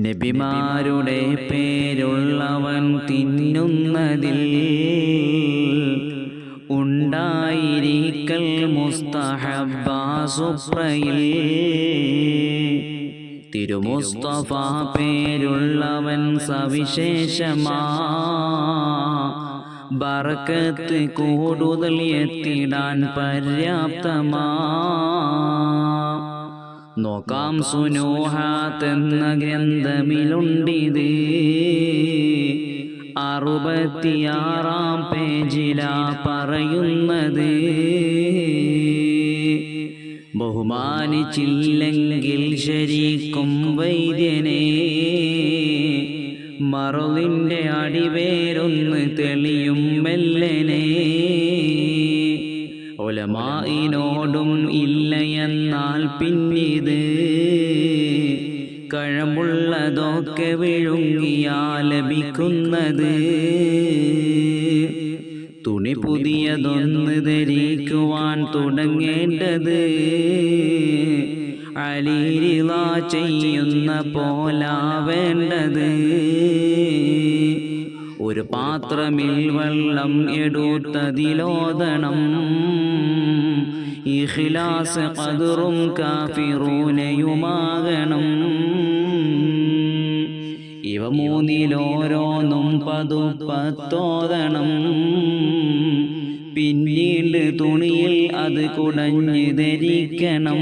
നബിമാരുടെ പേരുള്ളവൻ തിന്നുന്നതിൽ ഉണ്ടായിരിക്കൽ മുസ്തഹബാസുപ്രയിൽ തിരുമുസ്തഫ പേരുള്ളവൻ സവിശേഷമാ. ബറക്കത്ത് കൂടുതൽ എത്തിടാൻ പര്യാപ്തമാ. നോക്കാം സുനോഹാത്തെന്ന ഗ്രന്ഥമിലുണ്ടിത്. അറുപത്തിയാറാം പേജിലാ പറയുന്നത്. ബഹുമാനിച്ചില്ലെങ്കിൽ ശരിക്കും വൈദ്യനെ. മറുവിന്റെ അടിവേരൊന്ന് തെളിയും മെല്ലനെ. ഒലമായിനോടും ഇല്ലയെന്നാൽ പിന്നീത് കഴമുള്ളതൊക്കെ വിഴുങ്ങിയാ ലഭിക്കുന്നത്. തുണി പുതിയതൊന്ന് ധരിക്കുവാൻ തുടങ്ങേണ്ടത് അലിരിവാ ചെയ്യുന്ന പോലാ വേണ്ടത്. ഒരു പാത്രമിൽ വെള്ളം എടുത്തതിലോദണം ഇഖ്ലാസ് ഖദറും കാഫിറൂനയുമാകണം. ഇവ മൂന്നിലോരോന്നും പതുപ്പത്തോതണം പിന്നീട് തുണിയിൽ അത് കുടഞ്ഞ് ധരിക്കണം.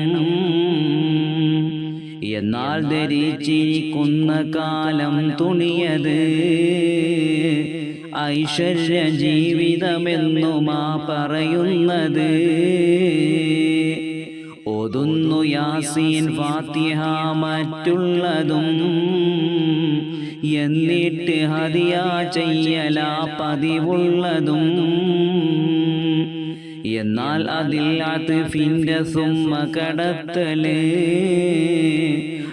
എന്നാൽ ധരിച്ചിരിക്കുന്ന കാലം തുണിയത് ഐശ്വര്യ ജീവിതമെന്നുമാ പറയുന്നത്. ഓതുന്നു യാസീൻ ഫാത്തിഹ മറ്റുള്ളതും എന്നിട്ട് ഹദിയ ചെയ്യലാ പതിവുള്ളതും. എന്നാൽ അതിൽ അതിഫിന്റെ സുമ്മ കടത്തൽ.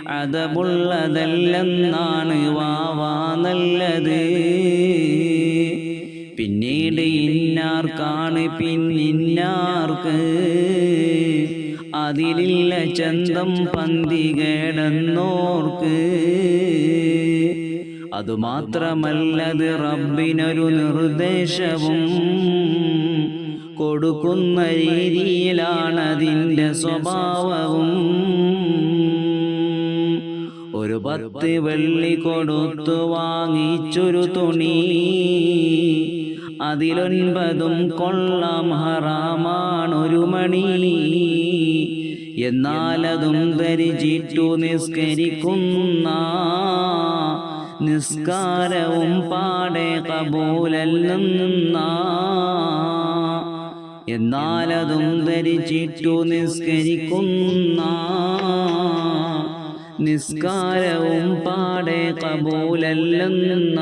അതമുള്ളതല്ലെന്നാണ് വാവാ നല്ലത്. പിന്നീട് ഇന്നാർക്കാണ് പിന്നിന്നാർക്ക്? അതിലില്ല ചന്തം പന്തി കേടന്നോർക്ക്. അതുമാത്രമല്ലത് റബ്ബിനൊരു നിർദ്ദേശവും. കൊടുക്കുന്ന രീതിയിലാണതിന്റെ സ്വഭാവവും. ഒരു പത്ത് വെള്ളി കൊടുത്തു വാങ്ങിച്ചൊരു തുണി. അതിലൊൻപതും കൊള്ളം ഹറാമാണൊരു മണി. എന്നാലതും ധരിച്ചിട്ടു നിസ്കരിക്കുന്ന നിസ്കാരവും പാടെ കബൂലല്ലെന്ന എന്നാലതും ധരിച്ചിട്ടു നിസ്കരിക്കുന്ന നിസ്കാരവും പാടെ കബൂലല്ലെന്ന